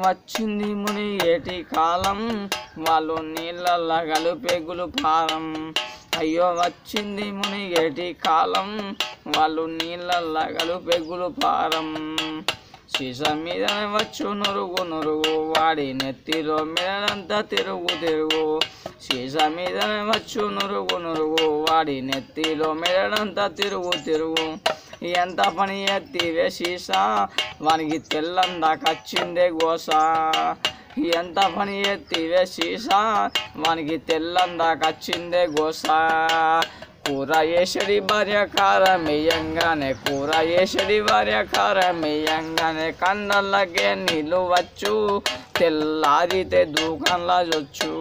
వచ్చింది ముని ఏటి కాలం? వాళ్ళు నీళ్ళల్లా పెగులు పారం అయ్యో వచ్చింది ముని ఏటి కాలం? వాళ్ళు నీళ్ళల్లా పెగులు పారం సీస మీద వచ్చు నురుగు నురుగు వాడి నెత్తిలో మెడంతా తిరుగు తిరుగు. సీస మీద వచ్చు నురుగు నురుగు వాడి నెత్తిలో మెడంతా తిరుగు తిరుగు. ఎంత పని ఎత్తివే సీసా? వానికి తెల్లందాకొచ్చిందే గోస. ఎంత పని ఎత్తివే సీసా? వానికి తెల్లందాకొచ్చిందే గోస. కూర వేసడి భార్య కారమేయంగానే కూర వేసడి భార్య కారమేయంగానే కన్నల్లకే నీళ్ళు వచ్చు తెల్లారితే దూకంలా చొచ్చు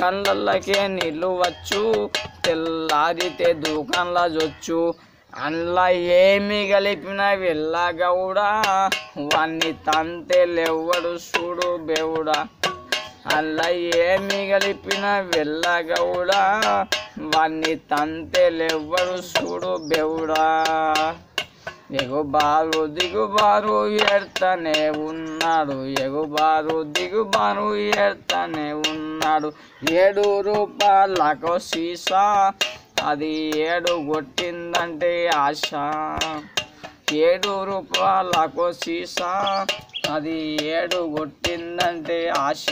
కళ్ళల్లకే నీళ్ళు వచ్చు తెల్లారితే దూకంలా చొచ్చు అందులో ఏమి కలిపిన వెళ్ళగౌడా వాన్ని తంతే లెవ్వడు చూడు బేవుడా. అందులో ఏమి కలిపిన వెళ్ళగౌడా వాణ్ణి తంతే లేవడు చూడు బేవుడా. ఎగుబారు దిగుబారు ఏడ్తనే ఉన్నాడు. ఎగుబారు దిగుబారు ఏడ్తనే ఉన్నాడు. ఏడు రూపాయలకు సీసా అది ఏడు కొట్టిందంటే ఆశ. ఏడు రూపాయలకు సీసా. అది ఏడు కొట్టిందంటే ఆశ.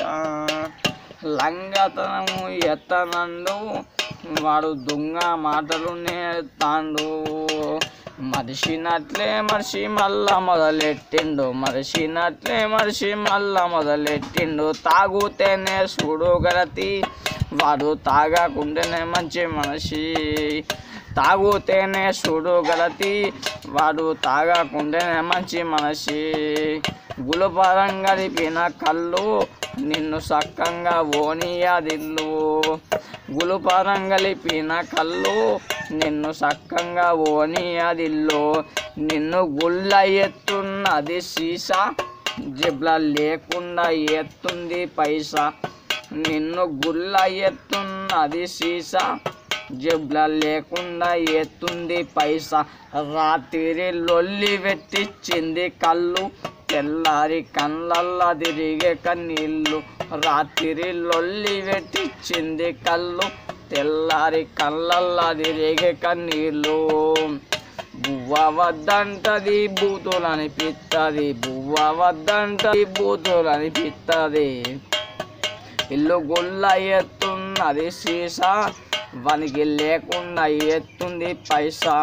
లంగతనము ఎత్తనండు వాడు దొంగ మాటలు నేర్తాండు మరిచినట్లే మనిషి మళ్ళా మొదలెట్టిండు. మరిచినట్లే మనిషి మళ్ళా మొదలెట్టిండు. తాగుతేనే చూడు గలతి. వాడు తాగకుండానే మంచి మనిషి. తాగుతేనే చూడు గలతి వాడు తాగకుంటేనే మంచి మనిషి. గులపరం గడిపిన కళ్ళు నిన్ను సక్కంగా ఓనియాదిల్లు. గులుపరం గలిపిన కళ్ళు నిన్ను సక్కంగా ఓనియాదిల్లు. నిన్ను గుళ్ళ ఎత్తున్నది సీసా జిబ్ల లేకుండా ఎత్తుంది పైసా. నిన్ను గుళ్ళ ఎత్తున్నది సీసా జబ్బుల లేకుండా ఎత్తుంది పైసా. రాత్రి లొల్లి పెట్టించింది కళ్ళు తెల్లారి కళ్ళల్లా తిరిగే కన్నీళ్ళు. రాత్రి లొల్లి పెట్టించింది కళ్ళు తెల్లారి కళ్ళల్లా తిరిగే కన్నీళ్ళు. బువ్వ వద్దంటది బూతులు అనిపిస్తుంది బువ్వ వద్దంటది బూతులు అనిపిస్తుంది ఇల్లు గుల్ల ఎత్తున్నది సీసా. వానికి లేకుండా ఎత్తుంది పైసా.